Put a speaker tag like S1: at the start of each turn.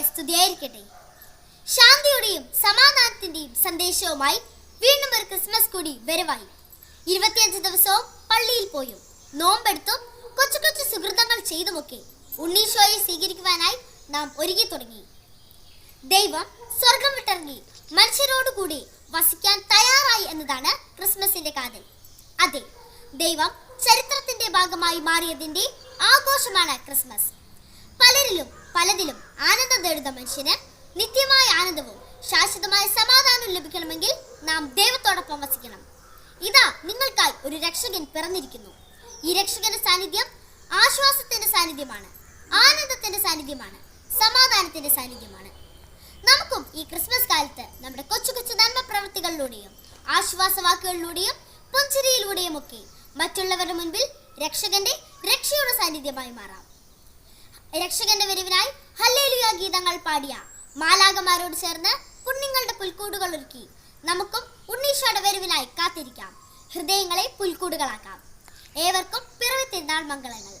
S1: സ്തുതിയായിരിക്കട്ടെ. ശാന്തിയുടെയും സമാധാനത്തിന്റെയും സന്ദേശവുമായി വീണ്ടും ഒരു ക്രിസ്മസ് കൂടി വരവായി. ഇരുപത്തിയഞ്ച് ദിവസവും പള്ളിയിൽ പോയും. നോമ്പെടുത്തും കൊച്ചു കൊച്ചു സുഹൃതങ്ങൾ ചെയ്തുമൊക്കെ ഉണ്ണീശോയെ സ്വീകരിക്കുവാനായി നാം ഒരുങ്ങി തുടങ്ങി. ദൈവം സ്വർഗം വിട്ടിറങ്ങി മനുഷ്യരോടുകൂടി വസിക്കാൻ തയ്യാറായി എന്നതാണ് ക്രിസ്മസിന്റെ കാതൽ. അതെ ദൈവം ചരിത്രത്തിന്റെ ഭാഗമായി മാറിയതിന്റെ ആഘോഷമാണ് ക്രിസ്മസ്. പലരിലും പലതിലും ആനന്ദം തേടുന്ന മനുഷ്യന് നിത്യമായ ആനന്ദവും ശാശ്വതമായ സമാധാനവും ലഭിക്കണമെങ്കിൽ നാം ദൈവത്തോടൊപ്പം വസിക്കണം. ഇതാ നിങ്ങൾക്കായി ഒരു രക്ഷകൻ പിറന്നിരിക്കുന്നു. ഈ രക്ഷകന്റെ സാന്നിധ്യം ആശ്വാസത്തിന്റെ സാന്നിധ്യമാണ് ആനന്ദത്തിന്റെ സാന്നിധ്യമാണ് സമാധാനത്തിന്റെ സാന്നിധ്യമാണ്. നമുക്കും ഈ ക്രിസ്മസ് കാലത്ത് നമ്മുടെ കൊച്ചു കൊച്ചു നന്മ പ്രവൃത്തികളിലൂടെയും ആശ്വാസവാക്കുകളിലൂടെയും പുഞ്ചിരിയിലൂടെയും ഒക്കെ മറ്റുള്ളവരുടെ മുൻപിൽ രക്ഷകന്റെ രക്ഷയുടെ സാന്നിധ്യമായി മാറാം. രക്ഷകന്റെ വരവിനായി ഹല്ലേലുയ ഗീതങ്ങൾ പാടിയ മാലാകമാരോട് ചേർന്ന് കുഞ്ഞുങ്ങളുടെ പുൽക്കൂടുകൾ ഒരുക്കി. നമുക്കും ഉണ്ണീശോയുടെ വരവിനായി കാത്തിരിക്കാം. ഹൃദയങ്ങളെ പുൽക്കൂടുകളാക്കാം. ഏവർക്കും പിറവി തിരുനാൾ മംഗളങ്ങൾ.